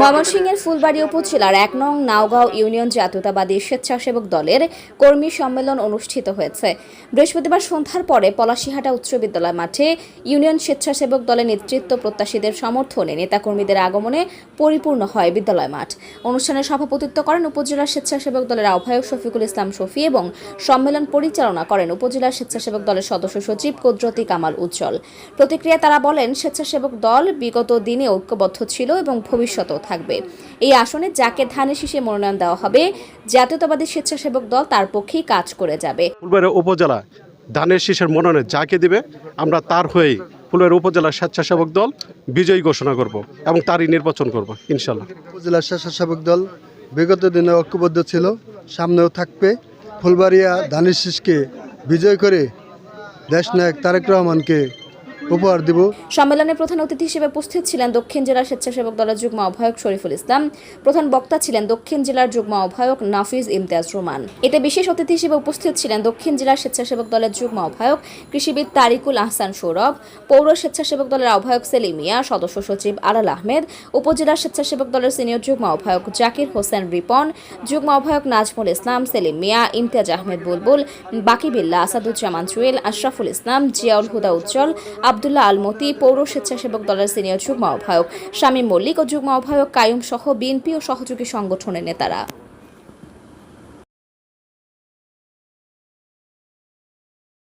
ময়মনসিংহের ফুলবাড়ি উপজেলার এক নং নাওগাঁও ইউনিয়ন জাতীয়তাবাদী স্বেচ্ছাসেবক দলের কর্মী সম্মেলন অনুষ্ঠিত হয়েছে। বৃহস্পতিবার সন্ধ্যার পরে পলাশিহাটা উচ্চ বিদ্যালয় মাঠে ইউনিয়ন স্বেচ্ছাসেবক দলের নেতৃত্ব প্রত্যাশীদের সমর্থনে নেতাকর্মীদের আগমনে পরিপূর্ণ হয় বিদ্যালয় মাঠ। অনুষ্ঠানে সভাপতিত্ব করেন উপজেলা স্বেচ্ছাসেবক দলের আহ্বায়ক শফিকুল ইসলাম শফি এবং সম্মেলন পরিচালনা করেন উপজেলা স্বেচ্ছাসেবক দলের সদস্য সচিব কুদরতি কামাল উজ্জ্বল। প্রতিক্রিয়া তারা বলেন, স্বেচ্ছাসেবক দল বিগত দিনে ঐক্যবদ্ধ ছিল এবং ভবিষ্যতেও থাকবে। এই আসনে যাকে ধানের শীষে মনোনয়ন দেওয়া হবে জাতীয়তাবাদী স্বেচ্ছাসেবক দল তার পক্ষেই কাজ করে যাবে। ফুলবাড়ি উপজেলা ধানের শীষের মনোনয়ন যাকে দিবে আমরা তার হয়েই ফুলবাড়ি উপজেলা স্বেচ্ছাসেবক দল বিজয়ী ঘোষণা করব এবং তারই নির্বাচন করব ইনশাল্লাহ উপজেলা স্বেচ্ছাসেবক দল বিগত দিনে ঐক্যবদ্ধ ছিল সামনেও থাকবে। ফুলবাড়িয়া ধানের শীষকে বিজয় করে দেশ দেশনায়ক তারেক রহমানকে উপহার দিব। সম্মেলনে প্রধান অতিথি হিসেবে উপস্থিত ছিলেন দক্ষিণ জেলার স্বেচ্ছাসেবক দলের যুগ্ম আহ্বায়ক শরীফুল ইসলাম। প্রধান বক্তা ছিলেন দক্ষিণ জেলার যুগ্ম আহ্বায়ক নাফিজ ইমতিয়াজ রোমান। এতে বিশেষ অতিথি হিসেবে উপস্থিত ছিলেন দক্ষিণ জেলার স্বেচ্ছাসেবক দলের যুগ্ম আহ্বায়ক কৃষিবিদ তারিকুল আহসান সৌরভ, পৌর স্বেচ্ছাসেবক দলের আহ্বায়ক সেলিম মিয়া, সদস্য সচিব আলাল আহমেদ, উপজেলা স্বেচ্ছাসেবক দলের সিনিয়র যুগ্ম আহ্বায়ক জাকির হোসেন রিপন, যুগ্ম আহ্বায়ক নাজমুল ইসলাম, সেলিম মিয়া, ইমতিয়াজ আহমেদ বুলবুল, বাকিবিল্লা আসাদুজ্জামান জুয়েল আশরাফুল ইসলাম, জিয়াউল হুদা উজ্জ্বল আবদুল্লাহ আলমতি পৌর স্বেচ্ছাসেবক দলের সিনিয়র যুগ্ম আহ্বায়ক শামীম মল্লিক ও যুগ্ম আহ্বায়ক কায়ুম সহ বিএনপি ও সহযোগী সংগঠনের নেতারা।